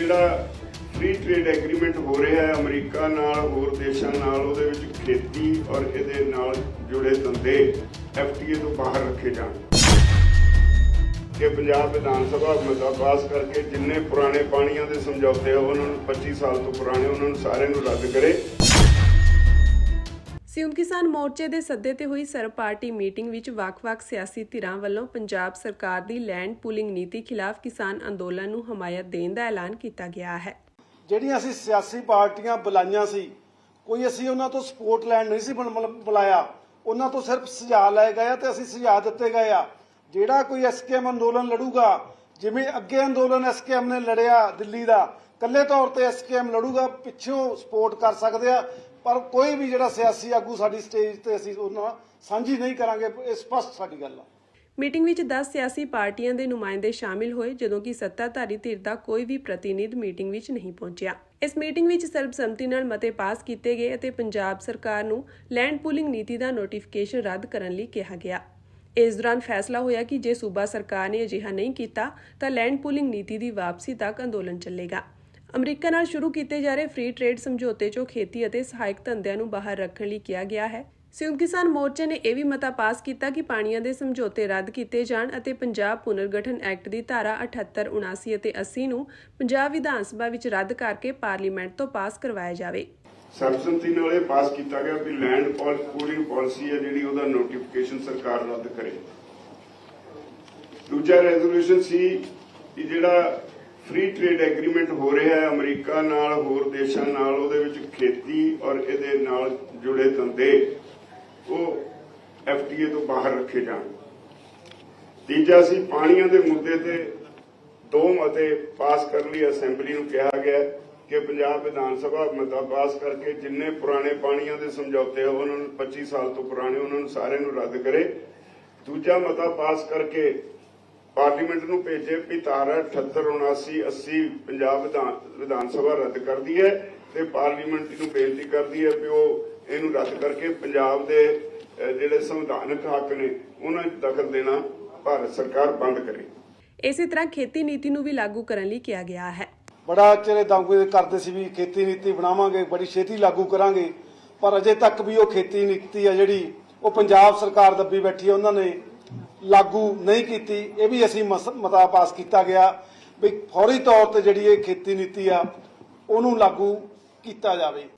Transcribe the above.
ਜਿਹੜਾ free trade agreement ਹੋ ਰਿਹਾ ਹੈ ਅਮਰੀਕਾ ਨਾਲ, ਹੋਰ ਦੇਸ਼ਾਂ ਨਾਲ, ਉਹਦੇ ਵਿੱਚ ਖੇਤੀ ਔਰ ਇਹਦੇ ਨਾਲ ਜੁੜੇ ਧੰਦੇ ਐਫਟੀਏ ਤੋਂ ਬਾਹਰ ਰੱਖੇ ਜਾਣ। ਕਿ ਪੰਜਾਬ ਵਿਧਾਨ ਸਭਾ ਮਤਾ ਪਾਸ ਕਰਕੇ ਜਿੰਨੇ ਪੁਰਾਣੇ ਪਾਣੀਆਂ ਦੇ ਸਮਝੌਤੇ ਆ, ਉਹਨਾਂ ਨੂੰ 25 ਸਾਲ ਤੋਂ ਪੁਰਾਣੇ, ਉਹਨਾਂ ਨੂੰ ਸਾਰਿਆਂ ਨੂੰ ਰੱਦ ਕਰੇ। ਸੰਯੁਕਤ ਕਿਸਾਨ ਮੋਰਚੇ ਦੇ ਸੱਦੇ ਤੇ ਹੋਈ ਸਰਬ ਪਾਰਟੀ ਮੀਟਿੰਗ ਵਿੱਚ ਵੱਖ-ਵੱਖ ਸਿਆਸੀ ਧਿਰਾਂ ਵੱਲੋਂ ਪੰਜਾਬ ਸਰਕਾਰ ਦੀ ਲੈਂਡ ਪੂਲਿੰਗ ਨੀਤੀ ਖਿਲਾਫ ਕਿਸਾਨ ਅੰਦੋਲਨ ਨੂੰ ਹਮਾਇਤ ਦੇਣ ਦਾ ਐਲਾਨ ਕੀਤਾ ਗਿਆ ਹੈ। ਜਿਹੜੀਆਂ ਅਸੀਂ ਸਿਆਸੀ ਪਾਰਟੀਆਂ ਬੁਲਾਈਆਂ ਸੀ, ਕੋਈ ਅਸੀਂ ਉਹਨਾਂ ਤੋਂ ਸਪੋਰਟ ਲੈਣ ਨਹੀਂ ਸੀ ਬੁਲਾਇਆ। ਉਹਨਾਂ ਤੋਂ ਸਿਰਫ ਸੁਝਾਅ ਲਏ ਗਏ ਤੇ ਅਸੀਂ ਸੁਝਾਅ ਦਿੱਤੇ ਗਏ ਆ। ਜਿਹੜਾ ਕੋਈ ਐਸਕੇਐਮ ਅੰਦੋਲਨ ਲੜੂਗਾ, ਜਿਵੇਂ ਅੱਗੇ ਅੰਦੋਲਨ ਐਸਕੇਐਮ ਨੇ ਲੜਿਆ ਦਿੱਲੀ ਦਾ ਕੱਲੇ ਤੌਰ ਤੇ ਐਸਕੇਐਮ ਲੜੂਗਾ, ਪਿੱਛੋਂ ਸਪੋਰਟ ਕਰ ਸਕਦੇ ਆ। ਪਰ ਕੋਈ ਵੀ ਜਿਹੜਾ ਸਿਆਸੀ ਆਗੂ ਸਾਡੀ ਸਟੇਜ ਤੇ ਅਸੀਂ ਉਹਨਾਂ ਸਾਂਝੀ ਨਹੀਂ ਕਰਾਂਗੇ, ਇਹ ਸਪਸ਼ਟ ਸਾਡੀ ਗੱਲ ਆ। ਮੀਟਿੰਗ ਵਿੱਚ 10 ਸਿਆਸੀ ਪਾਰਟੀਆਂ ਦੇ ਨੁਮਾਇੰਦੇ ਸ਼ਾਮਿਲ ਹੋਏ, ਜਦੋਂ ਕਿ ਸੱਤਾਧਾਰੀ ਧਿਰ ਦਾ ਕੋਈ ਵੀ ਪ੍ਰਤੀਨਿਧ ਮੀਟਿੰਗ ਵਿੱਚ ਨਹੀਂ ਪਹੁੰਚਿਆ। ਇਸ ਮੀਟਿੰਗ ਵਿੱਚ ਸਰਬਸੰਮਤੀ ਨਾਲ ਮਤੇ ਪਾਸ ਕੀਤੇ ਗਏ ਅਤੇ ਪੰਜਾਬ ਸਰਕਾਰ ਨੂੰ ਲੈਂਡ ਪੂਲਿੰਗ ਨੀਤੀ ਦਾ ਨੋਟੀਫਿਕੇਸ਼ਨ ਰੱਦ ਕਰਨ ਲਈ ਕਿਹਾ ਗਿਆ। ਇਸ ਦੌਰਾਨ ਫੈਸਲਾ ਹੋਇਆ ਕਿ ਜੇ ਸੂਬਾ ਸਰਕਾਰ ਨੇ ਅਜਿਹਾ ਨਹੀਂ ਕੀਤਾ, ਤਾਂ ਲੈਂਡ ਪੂਲਿੰਗ ਨੀਤੀ ਦੀ ਵਾਪਸੀ ਤੱਕ ਅੰਦੋਲਨ ਚੱਲੇਗਾ। ਅਮਰੀਕਾ ਨਾਲ ਸ਼ੁਰੂ ਕੀਤੇ ਜਾ ਰਹੇ ਫ੍ਰੀ ਟ੍ਰੇਡ ਸਮਝੌਤੇ 'ਚੋਂ ਖੇਤੀ ਅਤੇ ਸਹਾਇਕ ਧੰਦਿਆਂ ਨੂੰ ਬਾਹਰ ਰੱਖਣ ਲਈ ਕਿਹਾ ਗਿਆ ਹੈ। ਸੰਯੁਕਤ ਕਿਸਾਨ ਮੋਰਚੇ ਨੇ ਇਹ ਵੀ ਮਤਾ ਪਾਸ ਕੀਤਾ ਕਿ ਪਾਣੀਆਂ ਦੇ ਸਮਝੌਤੇ ਰੱਦ ਕੀਤੇ ਜਾਣ ਅਤੇ ਪੰਜਾਬ ਪੁਨਰਗਠਨ ਐਕਟ ਦੀ ਧਾਰਾ 78 79 ਅਤੇ 80 ਨੂੰ ਪੰਜਾਬ ਵਿਧਾਨ ਸਭਾ ਵਿੱਚ ਰੱਦ ਕਰਕੇ ਪਾਰਲੀਮੈਂਟ ਤੋਂ ਪਾਸ ਕਰਵਾਇਆ ਜਾਵੇ। ਸਰਬਸੰਮਤੀ ਨਾਲ ਇਹ ਪਾਸ ਕੀਤਾ ਗਿਆ ਵੀ ਲੈਂਡ ਪੂਲਿੰਗ ਪਾਲਿਸੀ ਹੈ ਜਿਹੜੀ ਉਹਦਾ ਨੋਟੀਫਿਕੇਸ਼ਨ ਸਰਕਾਰ ਰੱਦ ਕਰੇ। ਦੂਜਾ ਰੈਜ਼ੋਲੂਸ਼ਨ ਸੀ ਕਿ ਜਿਹੜਾ ਫ੍ਰੀ ਟ੍ਰੇਡ ਐਗਰੀਮੈਂਟ ਹੋ ਰਿਹਾ ਹੈ ਅਮਰੀਕਾ ਨਾਲ, ਹੋਰ ਦੇਸ਼ਾਂ ਨਾਲ, ਉਹਦੇ ਵਿੱਚ ਖੇਤੀ ਔਰ ਇਹਦੇ ਨਾਲ ਜੁੜੇ ਧੰਦੇ ਉਹ ਐਫਟੀਏ ਤੋਂ ਬਾਹਰ ਰੱਖੇ ਜਾਣ। ਤੀਜਾ ਸੀ ਪਾਣੀਆਂ ਦੇ ਮੁੱਦੇ ਤੇ ਦੋ ਮਤੇ ਪਾਸ ਕਰਨ ਲਈ ਅਸੈਂਬਲੀ ਨੂੰ ਕਿਹਾ ਗਿਆ ਕਿ ਪੰਜਾਬ ਵਿਧਾਨ ਸਭਾ ਮਤਾ ਪਾਸ ਕਰਕੇ ਜਿੰਨੇ ਪੁਰਾਣੇ ਪਾਣੀਆਂ ਦੇ ਸਮਝੌਤੇ ਆ, ਉਹਨਾਂ ਨੂੰ 25 ਸਾਲ ਤੋਂ ਪੁਰਾਣੇ, ਉਹਨਾਂ ਨੂੰ ਸਾਰੇ ਨੂੰ ਰੱਦ ਕਰੇ। ਦੂਜਾ ਮਤਾ ਪਾਸ ਕਰਕੇ ਪਾਰਲੀਮੈਂਟ ਨੂੰ ਭੇਜੇ ਵੀ ਧਾਰਾ 78 79 80 ਪੰਜਾਬ ਵਿਧਾਨ ਸਭਾ ਰੱਦ ਕਰਦੀ ਹੈ ਤੇ ਪਾਰਲੀਮੈਂਟ ਨੂੰ ਬੇਨਤੀ ਕਰਦੀ ਹੈ ਵੀ ਉਹ ਇਹਨੂੰ ਰੱਦ ਕਰਕੇ ਪੰਜਾਬ ਦੇ ਜਿਹੜੇ ਸੰਵਿਧਾਨਕ ਹੱਕ ਨੇ ਉਹਨਾਂ 'ਚ ਦਖਲ ਦੇਣਾ ਭਾਰਤ ਸਰਕਾਰ ਬੰਦ ਕਰੇ। ਇਸੇ ਤਰ੍ਹਾਂ ਖੇਤੀ ਨੀਤੀ ਨੂੰ ਵੀ ਲਾਗੂ ਕਰਨ ਲਈ ਕਿਹਾ ਗਿਆ ਹੈ। ਬੜਾ ਚਿਰੇ ਦਾਂਗੇ ਕਰਦੇ ਸੀ ਵੀ ਖੇਤੀ ਨੀਤੀ ਬਣਾਵਾਂਗੇ ਬੜੀ ਛੇਤੀ ਲਾਗੂ ਕਰਾਂਗੇ ਪਰ ਅਜੇ ਤੱਕ ਵੀ ਉਹ ਖੇਤੀ ਨੀਤੀ ਆ ਜਿਹੜੀ ਉਹ ਪੰਜਾਬ ਸਰਕਾਰ ਦੱਬੀ ਬੈਠੀ ਆ ਉਹਨਾਂ ਨੇ। ਲਾਗੂ ਨਹੀਂ ਕੀਤੀ, ਇਹ ਵੀ ਅਸੀਂ ਮਸ- ਮਤਾ ਪਾਸ ਕੀਤਾ ਗਿਆ ਵੀ ਫੌਰੀ ਤੌਰ ਤੇ ਜਿਹੜੀ ਇਹ ਖੇਤੀ ਨੀਤੀ ਆ, ਉਹਨੂੰ ਲਾਗੂ ਕੀਤਾ ਜਾਵੇ।